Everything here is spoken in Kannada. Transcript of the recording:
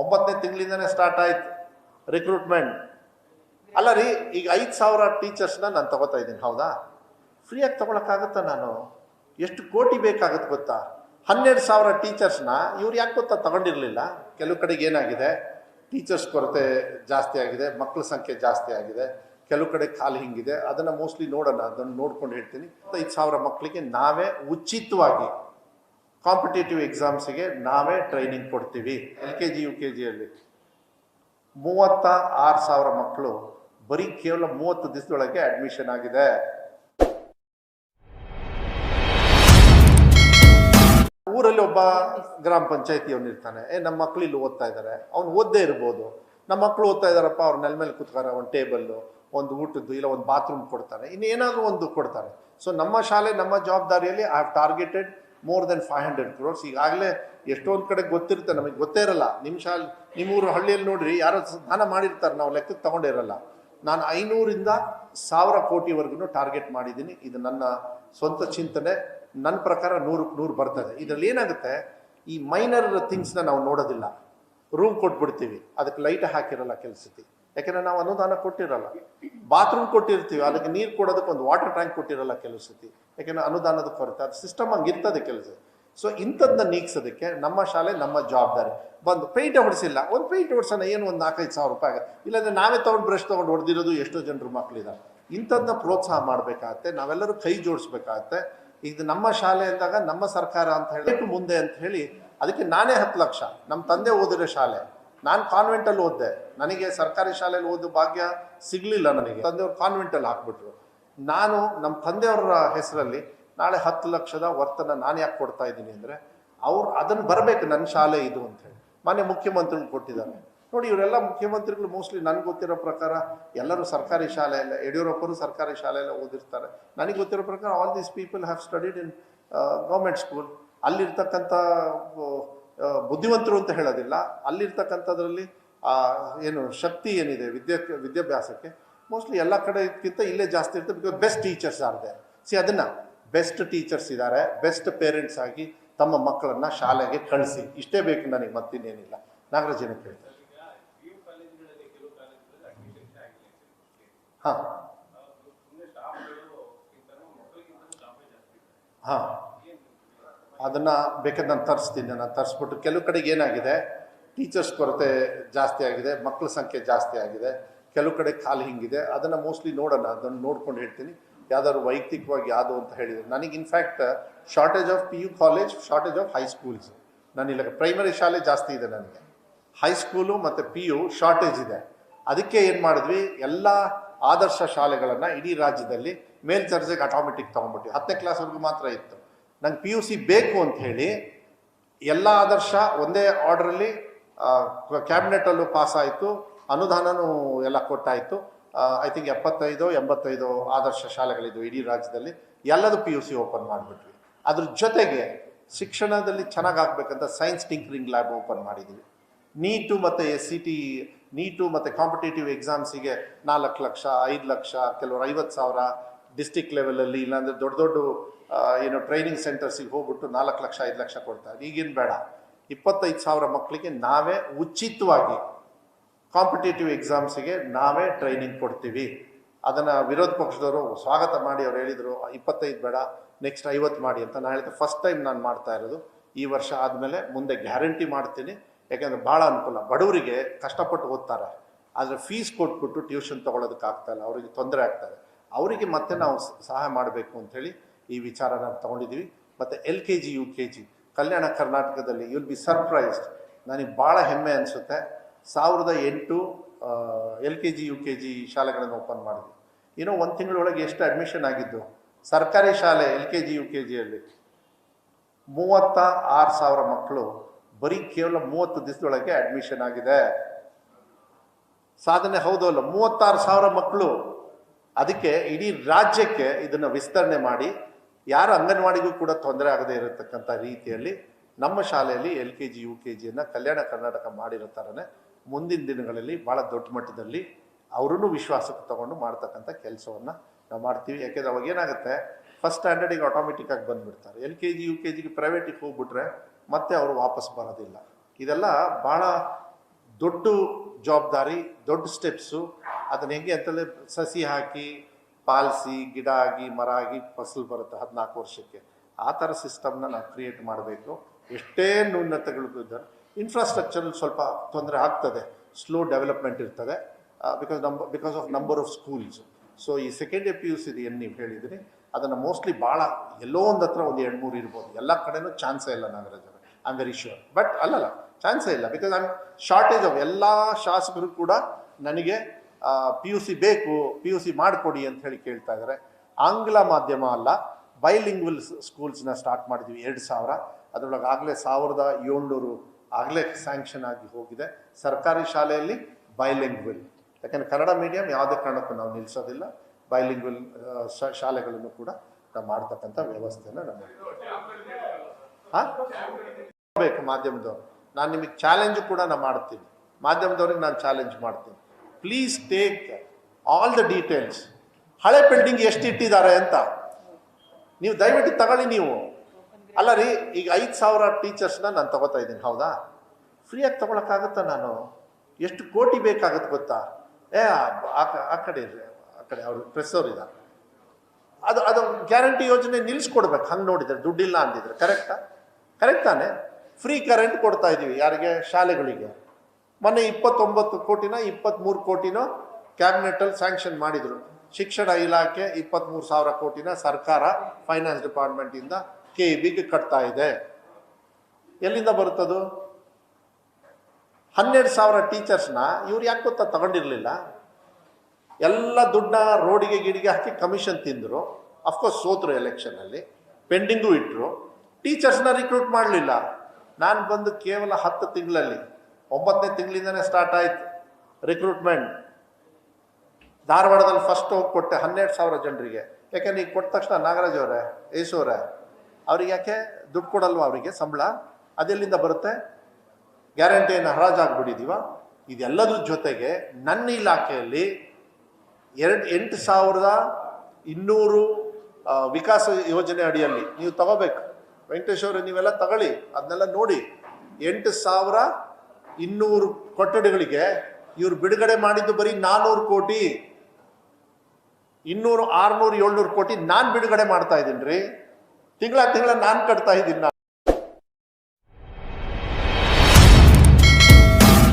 ಒಂಬತ್ತನೇ ತಿಂಗಳಿಂದನೇ ಸ್ಟಾರ್ಟ್ ಆಯ್ತು ರಿಕ್ರೂಟ್ಮೆಂಟ್ ಅಲ್ಲ ರೀ, ಈಗ ಐದು ಸಾವಿರ ಟೀಚರ್ಸ್ನ ನಾನು ತಗೋತಾ ಇದ್ದೀನಿ, ಹೌದಾ? ಫ್ರೀಯಾಗಿ ತಗೊಳಕ್ಕಾಗತ್ತಾ ನಾನು? ಎಷ್ಟು ಕೋಟಿ ಬೇಕಾಗುತ್ತೆ ಗೊತ್ತಾ? ಹನ್ನೆರಡು ಸಾವಿರ ಟೀಚರ್ಸ್ನ ಇವ್ರು ಯಾಕೆ ಗೊತ್ತಾ ತಗೊಂಡಿರಲಿಲ್ಲ? ಕೆಲವು ಕಡೆಗೆ ಏನಾಗಿದೆ? ಟೀಚರ್ಸ್ ಕೊರತೆ ಜಾಸ್ತಿ ಆಗಿದೆ ಮಕ್ಕಳ ಸಂಖ್ಯೆ ಜಾಸ್ತಿ ಆಗಿದೆ, ಕೆಲವು ಕಡೆ ಖಾಲಿ ಹಿಂಗಿದೆ. ಅದನ್ನು ಮೋಸ್ಟ್ಲಿ ನೋಡೋಣ, ಅದನ್ನು ನೋಡ್ಕೊಂಡು ಹೇಳ್ತೀನಿ. ಐದು ಸಾವಿರ ಮಕ್ಕಳಿಗೆ ನಾವೇ ಉಚಿತವಾಗಿ ಕಾಂಪಿಟೇಟಿವ್ ಎಕ್ಸಾಮ್ಸಿಗೆ ನಾವೇ ಟ್ರೈನಿಂಗ್ ಕೊಡ್ತೀವಿ L K G U K ಜಿಯಲ್ಲಿ ಮೂವತ್ತ ಆರು ಸಾವಿರ ಮಕ್ಕಳು ಬರೀ ಕೇವಲ ಮೂವತ್ತು ದಿವಸದೊಳಗೆ ಅಡ್ಮಿಷನ್ ಆಗಿದೆ. ಊರಲ್ಲಿ ಒಬ್ಬ ಗ್ರಾಮ ಇರ್ತಾನೆ. ಏ ನಮ್ಮ ಮಕ್ಕಳು ಇಲ್ಲಿ ಓದ್ತಾ ಇದ್ದಾರೆ ಅವ್ನು ಓದ್ದೇ ಇರ್ಬೋದು. ನಮ್ಮ ಮಕ್ಕಳು ಓದ್ತಾ ಇದ್ದಾರಪ್ಪ ಅವ್ರ ನೆಲ ಮೇಲೆ ಕೂತ್ಕಾರ ಒಂದು ಟೇಬಲ್ಲು ಒಂದು ಊಟದ್ದು, ಇಲ್ಲ ಒಂದು ಬಾತ್ರೂಮ್ ಕೊಡ್ತಾನೆ ಇನ್ನೇನಾದರೂ ಒಂದು ಕೊಡ್ತಾರೆ. ಸೊ ನಮ್ಮ ಶಾಲೆ, ನಮ್ಮ ಜವಾಬ್ದಾರಿಯಲ್ಲಿ I have targeted more than five hundred crores ಈಗಾಗಲೇ ಎಷ್ಟೊಂದು ಕಡೆ ಗೊತ್ತಿರುತ್ತೆ, ನಮಗೆ ಗೊತ್ತೇ ಇರಲ್ಲ. ಶಾಲೆ, ನಿಮ್ಮೂರು ಹಳ್ಳಿಯಲ್ಲಿ ನೋಡ್ರಿ, ಯಾರೋ ದಾನ ಮಾಡಿರ್ತಾರೆ, ನಾವು ಲೆಕ್ಕಕ್ಕೆ ತಗೊಂಡಿರಲ್ಲ ನಾನು ಐನೂರಿಂದ ಸಾವಿರ ಕೋಟಿವರೆಗೂ ಟಾರ್ಗೆಟ್ ಮಾಡಿದ್ದೀನಿ. ಇದು ನನ್ನ ಸ್ವಂತ ಚಿಂತನೆ. ನನ್ನ ಪ್ರಕಾರ ನೂರು ನೂರು ಬರ್ತದೆ. ಇದರಲ್ಲಿ ಏನಾಗುತ್ತೆ, ಈ ಮೈನರ್ ಥಿಂಗ್ಸ್ನ ನಾವು ನೋಡೋದಿಲ್ಲ. ರೂಮ್ ಕೊಟ್ಬಿಡ್ತೀವಿ. ಅದಕ್ಕೆ ಲೈಟ್ ಹಾಕಿರಲ್ಲ ಕೆಲಸಕ್ಕೆ. ಯಾಕೆಂದ್ರೆ ನಾವು ಅನುದಾನ ಕೊಟ್ಟಿರಲ್ಲ. ಬಾತ್ರೂಮ್ ಕೊಟ್ಟಿರ್ತೀವಿ, ಅದಕ್ಕೆ ನೀರು ಕೊಡೋದಕ್ಕೆ ಒಂದು ವಾಟರ್ ಟ್ಯಾಂಕ್ ಕೊಟ್ಟಿರಲ್ಲ ಕೆಲವು ಸತಿ. ಯಾಕೆಂದ್ರೆ ಅನುದಾನದ ಕೊರತೆ, ಅದು ಸಿಸ್ಟಮ್ ಹಂಗೆ ಇರ್ತದೆ ಕೆಲಸ ಸೊ ಇಂಥದ್ದನ್ನ ನೀಗ್ಸೋದಕ್ಕೆ ನಮ್ಮ ಶಾಲೆ ನಮ್ಮ ಜವಾಬ್ದಾರಿ. ಬಂದು ಪೇಂಟ್ ಹೊಡಿಸಿಲ್ಲ, ಒಂದು ಪೇಂಟ್ ಹೊಡ್ಸೋಣ, ಏನು ಒಂದು ನಾಲ್ಕೈದು ಸಾವಿರ ರೂಪಾಯಿ ಆಗುತ್ತೆ. ಇಲ್ಲಾಂದ್ರೆ ನಾವೇ ತೊಗೊಂಡು ಬ್ರಷ್ ತೊಗೊಂಡು ಹೊಡೆದಿರೋದು ಎಷ್ಟೋ ಜನರು ಮಕ್ಕಳಿದ್ದಾರೆ ಇಂಥದ್ದನ್ನ ಪ್ರೋತ್ಸಾಹ ಮಾಡಬೇಕಾಗತ್ತೆ, ನಾವೆಲ್ಲರೂ ಕೈ ಜೋಡಿಸ್ಬೇಕಾಗತ್ತೆ. ಇದು ನಮ್ಮ ಶಾಲೆ ಅಂದಾಗ ನಮ್ಮ ಸರ್ಕಾರ ಅಂತ ಹೇಳಿ, ಮುಂದೆ ಅಂತ ಹೇಳಿ, ಅದಕ್ಕೆ ನಾನೇ ಹತ್ತು ಲಕ್ಷ. ನಮ್ಮ ತಂದೆ ಓದಿರೋ ಶಾಲೆ. ನಾನು ಕಾನ್ವೆಂಟಲ್ಲಿ ಓದಿದೆ. ನನಗೆ ಸರ್ಕಾರಿ ಶಾಲೆಯಲ್ಲಿ ಓದೋ ಭಾಗ್ಯ ಸಿಗಲಿಲ್ಲ ನನಗೆ. ತಂದೆಯವ್ರು ಕಾನ್ವೆಂಟಲ್ಲಿ ಹಾಕ್ಬಿಟ್ರು. ನಾನು ನಮ್ಮ ತಂದೆಯವರ ಹೆಸರಲ್ಲಿ ನಾಳೆ ಹತ್ತು ಲಕ್ಷದ ವರ್ತನ ನಾನು ಯಾಕೆ ಕೊಡ್ತಾ ಇದ್ದೀನಿ ಅಂದರೆ, ಅವ್ರು ಅದನ್ನು ಬರಬೇಕು ನನ್ನ ಶಾಲೆ ಇದು ಅಂತ ಹೇಳಿ. ಮಾನ್ಯ ಮುಖ್ಯಮಂತ್ರಿಗಳು ಕೊಟ್ಟಿದ್ದಾರೆ. ನೋಡಿ, ಇವರೆಲ್ಲ ಮುಖ್ಯಮಂತ್ರಿಗಳು ಮೋಸ್ಟ್ಲಿ ನನಗೆ ಗೊತ್ತಿರೋ ಪ್ರಕಾರ ಎಲ್ಲರೂ ಸರ್ಕಾರಿ ಶಾಲೆಯಲ್ಲ, ಯಡಿಯೂರಪ್ಪರು ಸರ್ಕಾರಿ ಶಾಲೆಯಲ್ಲ ಓದಿರ್ತಾರೆ. ನನಗೆ ಗೊತ್ತಿರೋ ಪ್ರಕಾರ all these people have studied in government school ಅಲ್ಲಿರ್ತಕ್ಕಂಥ ಬುದ್ಧಿವಂತರು ಅಂತ ಹೇಳೋದಿಲ್ಲ. ಅಲ್ಲಿರ್ತಕ್ಕಂಥದ್ರಲ್ಲಿ ಆ, ಏನು ಶಕ್ತಿ ಏನಿದೆ ವಿದ್ಯಾ ವಿದ್ಯಾಭ್ಯಾಸಕ್ಕೆ ಮೋಸ್ಟ್ಲಿ ಎಲ್ಲ ಕಡೆಗಿಂತ ಇಲ್ಲೇ ಜಾಸ್ತಿ ಇರ್ತದೆ because best teachers are there see ಅದನ್ನು ಬೆಸ್ಟ್ ಟೀಚರ್ಸ್ ಇದ್ದಾರೆ ಬೆಸ್ಟ್ ಪೇರೆಂಟ್ಸ್ ಆಗಿ ತಮ್ಮ ಮಕ್ಕಳನ್ನು ಶಾಲೆಗೆ ಕಳಿಸಿ. ಇಷ್ಟೇ ಬೇಕು ನನಗೆ ಮತ್ತಿನ್ನೇನಿಲ್ಲ. ನಾಗರಾಜನ ಕೇಳ್ತಾರೆ ಹಾಂ. ಹಾಂ. ಅದನ್ನು ಬೇಕಾದ್ರೆ ನಾನು ತರಿಸ್ತೀನಿ, ನಾನು ತರಿಸ್ಬಿಟ್ಟು ಕೆಲವು ಕಡೆಗೆ ಏನಾಗಿದೆ ಟೀಚರ್ಸ್ ಕೊರತೆ ಜಾಸ್ತಿ ಆಗಿದೆ ಮಕ್ಕಳ ಸಂಖ್ಯೆ ಜಾಸ್ತಿ ಆಗಿದೆ, ಕೆಲವು ಕಡೆ ಖಾಲಿ ಹಿಂಗಿದೆ, ಅದನ್ನು ಮೋಸ್ಟ್ಲಿ ನೋಡೋಣ, ಅದನ್ನು ನೋಡ್ಕೊಂಡು ಹೇಳ್ತೀನಿ. ಯಾವ್ದಾದ್ರು ವೈಯಕ್ತಿಕವಾಗಿ ಯಾವುದು ಅಂತ ಹೇಳಿದರು, ನನಗೆ in fact shortage of P U college shortage of high schools ನಾನಿಲ್ಲ ಪ್ರೈಮರಿ ಶಾಲೆ ಜಾಸ್ತಿ ಇದೆ ನನಗೆ. ಹೈಸ್ಕೂಲು ಮತ್ತು ಪಿ ಯು ಶಾರ್ಟೇಜ್ ಇದೆ. ಅದಕ್ಕೆ ಏನು ಮಾಡಿದ್ವಿ, ಎಲ್ಲ ಆದರ್ಶ ಶಾಲೆಗಳನ್ನು ಇಡೀ ರಾಜ್ಯದಲ್ಲಿ ಮೇಲ್ದರ್ಜೆಗೆ ಆಟೋಮೆಟಿಕ್ ತೊಗೊಂಡ್ಬಿಟ್ಟು ಹತ್ತನೇ ಕ್ಲಾಸ್ವರೆಗೂ ಮಾತ್ರ ಇತ್ತು. ನಂಗೆ ಪಿ ಯು ಸಿ ಬೇಕು ಅಂತ ಹೇಳಿ ಎಲ್ಲ ಆದರ್ಶ ಒಂದೇ ಆರ್ಡ್ರಲ್ಲಿ ಕ್ಯಾಬಿನೆಟಲ್ಲೂ ಪಾಸ್ ಆಯಿತು. ಅನುದಾನನೂ ಎಲ್ಲ ಕೊಟ್ಟಾಯಿತು. ಐ ಥಿಂಕ್ ಎಪ್ಪತ್ತೈದು, ಎಂಬತ್ತೈದು ಆದರ್ಶ ಶಾಲೆಗಳಿದ್ವು ಇಡೀ ರಾಜ್ಯದಲ್ಲಿ. ಎಲ್ಲದೂ ಪಿ ಯು ಸಿ ಓಪನ್ ಮಾಡಿಬಿಟ್ವಿ. ಅದ್ರ ಜೊತೆಗೆ ಶಿಕ್ಷಣದಲ್ಲಿ ಚೆನ್ನಾಗಿ ಆಗಬೇಕಂತ ಸೈನ್ಸ್ ಟಿಂಕರಿಂಗ್ ಲ್ಯಾಬ್ ಓಪನ್ ಮಾಡಿದ್ದೀವಿ ನೀಟು ಮತ್ತು ಎಸ್ ಸಿ ಟಿ ನೀಟು ಮತ್ತು ಕಾಂಪಿಟೇಟಿವ್ ಎಕ್ಸಾಮ್ಸಿಗೆ ನಾಲ್ಕು ಲಕ್ಷ, ಐದು ಲಕ್ಷ, ಕೆಲವರು ಐವತ್ತು ಸಾವಿರ ಡಿಸ್ಟಿಕ್ ಲೆವೆಲಲ್ಲಿ ಇಲ್ಲಾಂದರೆ ದೊಡ್ಡ ದೊಡ್ಡ ಏನು ಟ್ರೈನಿಂಗ್ ಸೆಂಟರ್ಸಿಗೆ ಹೋಗ್ಬಿಟ್ಟು ನಾಲ್ಕು ಲಕ್ಷ, ಐದು ಲಕ್ಷ ಕೊಡ್ತಾರೆ. ಈಗೇನು ಬೇಡ. ಇಪ್ಪತ್ತೈದು ಸಾವಿರ ಮಕ್ಕಳಿಗೆ ನಾವೇ ಉಚಿತವಾಗಿ ಕಾಂಪಿಟೇಟಿವ್ ಎಕ್ಸಾಮ್ಸಿಗೆ ನಾವೇ ಟ್ರೈನಿಂಗ್ ಕೊಡ್ತೀವಿ. ಅದನ್ನು ವಿರೋಧ ಪಕ್ಷದವರು ಸ್ವಾಗತ ಮಾಡಿ ಅವ್ರು ಹೇಳಿದರು, ಇಪ್ಪತ್ತೈದು ಬೇಡ ನೆಕ್ಸ್ಟ್ ಐವತ್ತು ಮಾಡಿ ಅಂತ ನಾನು ಹೇಳಿದೆ. ಫಸ್ಟ್ ಟೈಮ್ ನಾನು ಮಾಡ್ತಾ ಇರೋದು. ಈ ವರ್ಷ ಆದಮೇಲೆ ಮುಂದೆ ಗ್ಯಾರಂಟಿ ಮಾಡ್ತೀನಿ. ಯಾಕೆಂದರೆ ಭಾಳ ಅನುಕೂಲ. ಬಡವರಿಗೆ ಕಷ್ಟಪಟ್ಟು ಓದ್ತಾರೆ. ಆದರೆ ಫೀಸ್ ಕೊಟ್ಬಿಟ್ಟು ಟ್ಯೂಷನ್ ತೊಗೊಳೋದಕ್ಕಾಗ್ತಾಯಿಲ್ಲ ಅವರಿಗೆ ತೊಂದರೆ ಆಗ್ತದೆ ಅವರಿಗೆ ಮತ್ತೆ ನಾವು ಸಹಾಯ ಮಾಡಬೇಕು ಅಂಥೇಳಿ ಈ ವಿಚಾರ ನಾವು ತೊಗೊಂಡಿದ್ದೀವಿ. ಮತ್ತು L K G, U K G, Kalyana ಕರ್ನಾಟಕದಲ್ಲಿ ಯುಲ್ ಬಿ ಸರ್ಪ್ರೈಸ್ಡ್ ನನಗೆ ಭಾಳ ಹೆಮ್ಮೆ ಅನಿಸುತ್ತೆ. ಸಾವಿರದ ಎಂಟು L K G, U K G ಶಾಲೆಗಳನ್ನು ಓಪನ್ ಮಾಡಿದ್ವಿ. ಏನೋ ಒಂದು ತಿಂಗಳೊಳಗೆ ಎಷ್ಟು ಅಡ್ಮಿಷನ್ ಆಗಿದ್ದು? ಸರ್ಕಾರಿ ಶಾಲೆ L K G, U K ಜಿಯಲ್ಲಿ ಮೂವತ್ತ ಆರು ಸಾವಿರ ಮಕ್ಕಳು ಬರೀ ಕೇವಲ ಮೂವತ್ತು ದಿವಸದೊಳಗೆ ಅಡ್ಮಿಷನ್ ಆಗಿದೆ. ಸಾಧನೆ ಹೌದಲ್ಲ ಮೂವತ್ತಾರು ಸಾವಿರ ಮಕ್ಕಳು ಅದಕ್ಕೆ ಇಡೀ ರಾಜ್ಯಕ್ಕೆ ಇದನ್ನು ವಿಸ್ತರಣೆ ಮಾಡಿ, ಯಾರ ಅಂಗನವಾಡಿಗೂ ಕೂಡ ತೊಂದರೆ ಆಗದೇ ಇರತಕ್ಕಂಥ ರೀತಿಯಲ್ಲಿ ನಮ್ಮ ಶಾಲೆಯಲ್ಲಿ L K G, U K ಜಿಯನ್ನು Kalyana Karnataka ಮಾಡಿರೋ ಥರನೇ ಮುಂದಿನ ದಿನಗಳಲ್ಲಿ ಭಾಳ ದೊಡ್ಡ ಮಟ್ಟದಲ್ಲಿ ಅವರನ್ನು ವಿಶ್ವಾಸಕ್ಕೆ ತಗೊಂಡು ಮಾಡ್ತಕ್ಕಂಥ ಕೆಲಸವನ್ನು ನಾವು ಮಾಡ್ತೀವಿ. ಯಾಕೆಂದರೆ ಅವಾಗ ಏನಾಗುತ್ತೆ ಫಸ್ಟ್ ಸ್ಟ್ಯಾಂಡರ್ಡಿಗೆ ಆಟೋಮೆಟಿಕ್ಕಾಗಿ ಬಂದುಬಿಡ್ತಾರೆ. L K G, U K ಜಿಗೆ ಪ್ರೈವೇಟಿಗೆ ಹೋಗ್ಬಿಟ್ರೆ ಮತ್ತೆ ಅವರು ವಾಪಸ್ ಬರೋದಿಲ್ಲ. ಇದೆಲ್ಲ ಭಾಳ ದೊಡ್ಡ ಜವಾಬ್ದಾರಿ, ದೊಡ್ಡ ಸ್ಟೆಪ್ಸು ಅದನ್ನ ಹೆಂಗೆ ಅಂತಲೇ ಸಸಿ ಹಾಕಿ, ಪಾಲಿಸಿ, ಗಿಡ ಆಗಿ, ಮರ ಆಗಿ ಫಸಲು ಬರುತ್ತೆ ಹದಿನಾಲ್ಕು ವರ್ಷಕ್ಕೆ. ಆ ಥರ ಸಿಸ್ಟಮ್ನ ನಾವು ಕ್ರಿಯೇಟ್ ಮಾಡಬೇಕು. ಎಷ್ಟೇ ನ್ಯೂನತೆಗಳು ಇದ್ದಾರೆ ಇನ್ಫ್ರಾಸ್ಟ್ರಕ್ಚರ್ ಸ್ವಲ್ಪ ತೊಂದರೆ ಆಗ್ತದೆ. ಸ್ಲೋ ಡೆವಲಪ್ಮೆಂಟ್ ಇರ್ತದೆ. Because number because of number of schools so ಈ second year P U C ಏನು ನೀವು ಹೇಳಿದ್ರಿ, ಅದನ್ನು ಮೋಸ್ಟ್ಲಿ ಭಾಳ ಎಲ್ಲೋ ಒಂದು ಹತ್ರ ಒಂದು ಎರಡು ಮೂರು ಇರ್ಬೋದು. ಎಲ್ಲ ಕಡೆನೂ ಚಾನ್ಸೇ ಇಲ್ಲ Nagaraj I am very sure but ಅಲ್ಲಲ್ಲ ಚಾನ್ಸೇ ಇಲ್ಲ. Because I am shortage of ಎಲ್ಲ ಶಾಸಕರು ಕೂಡ ನನಗೆ ಪಿ ಯು ಸಿ ಬೇಕು ಪಿ ಯು ಸಿ ಮಾಡಿಕೊಡಿ ಅಂತ ಹೇಳಿ ಕೇಳ್ತಾ ಇದ್ದಾರೆ. ಆಂಗ್ಲ ಮಾಧ್ಯಮ ಅಲ್ಲ ಬೈಲಿಂಗ್ವಲ್ ಸ್ಕೂಲ್ಸ್ನ ಸ್ಟಾರ್ಟ್ ಮಾಡಿದ್ವಿ ಎರಡು ಸಾವಿರ. ಅದರೊಳಗೆ ಆಗಲೇ ಸಾವಿರದ ಏಳ್ನೂರು ಆಗಲೇ ಸ್ಯಾಂಕ್ಷನ್ ಆಗಿ ಹೋಗಿದೆ. ಸರ್ಕಾರಿ ಶಾಲೆಯಲ್ಲಿ ಬೈಲಿಂಗ್ವಲ್ ಯಾಕೆಂದರೆ ಕನ್ನಡ ಮೀಡಿಯಂ ಯಾವುದೇ ಕಾರಣಕ್ಕೂ ನಾವು ನಿಲ್ಲಿಸೋದಿಲ್ಲ ಬೈಲಿಂಗ್ವಲ್ ಶಾಲೆಗಳನ್ನು ಕೂಡ ನಾವು ಮಾಡ್ತಕ್ಕಂಥ ವ್ಯವಸ್ಥೆನ ನಮ್ಮ ಹಾಂ ಬೇಕು ಮಾಧ್ಯಮದವ್ರು. ನಾನು ನಿಮಗೆ ಚಾಲೆಂಜ್ ಕೂಡ ನಾನು ಮಾಡ್ತೀನಿ. ಮಾಧ್ಯಮದವ್ರಿಗೆ ನಾನು ಚಾಲೆಂಜ್ ಮಾಡ್ತೀನಿ. Please take all the details ಹಳೆ ಬಿಲ್ಡಿಂಗ್ ಎಷ್ಟು ಇಟ್ಟಿದ್ದಾರೆ ಅಂತ. ನೀವು ದಯವಿಟ್ಟು ತಗೊಳ್ಳಿ ನೀವು. ಅಲ್ಲ ರೀ, ಈಗ ಐದು ಸಾವಿರ ಟೀಚರ್ಸ್ನ ನಾನು ತಗೋತಾ ಇದ್ದೀನಿ, ಹೌದಾ? ಫ್ರೀಯಾಗಿ ತಗೊಳಕ್ಕಾಗುತ್ತಾ ನಾನು? ಎಷ್ಟು ಕೋಟಿ ಬೇಕಾಗುತ್ತೆ ಗೊತ್ತಾ? ಏ, ಆ ಕಡೆ ಆ ಕಡೆ ಅವ್ರು ಪ್ರೆಸ್ ಅವ್ರು ಇದ್ದಾರೆ ಅದು ಅದು ಗ್ಯಾರಂಟಿ ಯೋಜನೆ ನಿಲ್ಲಿಸ್ಕೊಡ್ಬೇಕು ಹಂಗೆ ನೋಡಿದರೆ, ದುಡ್ಡಿಲ್ಲ ಅಂದಿದ್ರೆ ಕರೆಕ್ಟಾ ಕರೆಕ್ಟ್ ತಾನೆ? ಫ್ರೀ ಕರೆಂಟ್ ಕೊಡ್ತಾ ಇದ್ದೀವಿ ಯಾರಿಗೆ? ಶಾಲೆಗಳಿಗೆ. ಮೊನ್ನೆ ಇಪ್ಪತ್ತೊಂಬತ್ತು ಕೋಟಿನ ಇಪ್ಪತ್ತ್ಮೂರು ಕೋಟಿನೋ ಕ್ಯಾಬಿನೆಟಲ್ಲಿ ಸ್ಯಾಂಕ್ಷನ್ ಮಾಡಿದರು. ಶಿಕ್ಷಣ ಇಲಾಖೆ ಇಪ್ಪತ್ತ್ಮೂರು ಸಾವಿರ ಕೋಟಿನ ಸರ್ಕಾರ ಫೈನಾನ್ಸ್ ಡಿಪಾರ್ಟ್ಮೆಂಟಿಂದ ಕೆ ಇ ಬಿಗೆ ಕಟ್ತಾ ಇದೆ. ಎಲ್ಲಿಂದ ಬರುತ್ತದು? ಹನ್ನೆರಡು ಸಾವಿರ ಟೀಚರ್ಸ್ನ ಇವ್ರು ಯಾಕೆ ಗೊತ್ತಾ ತಗೊಂಡಿರಲಿಲ್ಲ? ಎಲ್ಲ ದುಡ್ಡನ್ನ ರೋಡಿಗೆ ಗಿಡಿಗೆ ಹಾಕಿ ಕಮಿಷನ್ ತಿಂದರು. ಅಫ್ಕೋರ್ಸ್ ಸೋತರು ಎಲೆಕ್ಷನಲ್ಲಿ. ಪೆಂಡಿಂಗು ಇಟ್ಟರು ಟೀಚರ್ಸ್ನ ರಿಕ್ರೂಟ್ ಮಾಡಲಿಲ್ಲ. ನಾನು ಬಂದು ಕೇವಲ ಹತ್ತು ತಿಂಗಳಲ್ಲಿ ಒಂಬತ್ತನೇ ತಿಂಗಳಿಂದನೇ ಸ್ಟಾರ್ಟ್ ಆಯಿತು ರಿಕ್ರೂಟ್ಮೆಂಟ್ ಧಾರವಾಡದಲ್ಲಿ ಫಸ್ಟ್ ಹೋಗಿ ಕೊಟ್ಟೆ ಹನ್ನೆರಡು ಸಾವಿರ ಜನರಿಗೆ. ಯಾಕಂದ್ರೆ ನೀವು ಕೊಟ್ಟ ತಕ್ಷಣ ನಾಗರಾಜ್ ಅವರೇ, ಯೇಸು ಅವರೇ, ಅವ್ರಿಗೆ ಯಾಕೆ ದುಡ್ಡು ಕೊಡಲ್ವಾ ಅವರಿಗೆ ಸಂಬಳ? ಅದೆಲ್ಲಿಂದ ಬರುತ್ತೆ? ಗ್ಯಾರಂಟಿಯನ್ನು ಹರಾಜಾಗ್ಬಿಟ್ಟಿದ್ದೀವ ಇದೆಲ್ಲದ್ರ ಜೊತೆಗೆ ನನ್ನ ಇಲಾಖೆಯಲ್ಲಿ ಎರಡು, ಎಂಟು ಸಾವಿರದ ಇನ್ನೂರು ವಿಕಾಸ ಯೋಜನೆ ಅಡಿಯಲ್ಲಿ ನೀವು ತಗೋಬೇಕು. ವೆಂಕಟೇಶ್ ನೀವೆಲ್ಲ ತಗೊಳ್ಳಿ. ಅದನ್ನೆಲ್ಲ ನೋಡಿ. ಎಂಟು ಸಾವಿರ ಇನ್ನೂರು ಕೊಠಡಿಗಳಿಗೆ ಇವರು ಬಿಡುಗಡೆ ಮಾಡಿದ್ದು ಬರೀ ನಾನ್ನೂರು ಕೋಟಿ. ಇನ್ನೂರು ಆರ್ನೂರು ಏಳ್ನೂರು ಕೋಟಿ ನಾನು ಬಿಡುಗಡೆ ಮಾಡ್ತಾ ಇದ್ದೀನಿ ರೀ. ತಿಂಗಳ ತಿಂಗಳ ನಾನು ಕಟ್ತಾ ಇದ್ದೀನಿ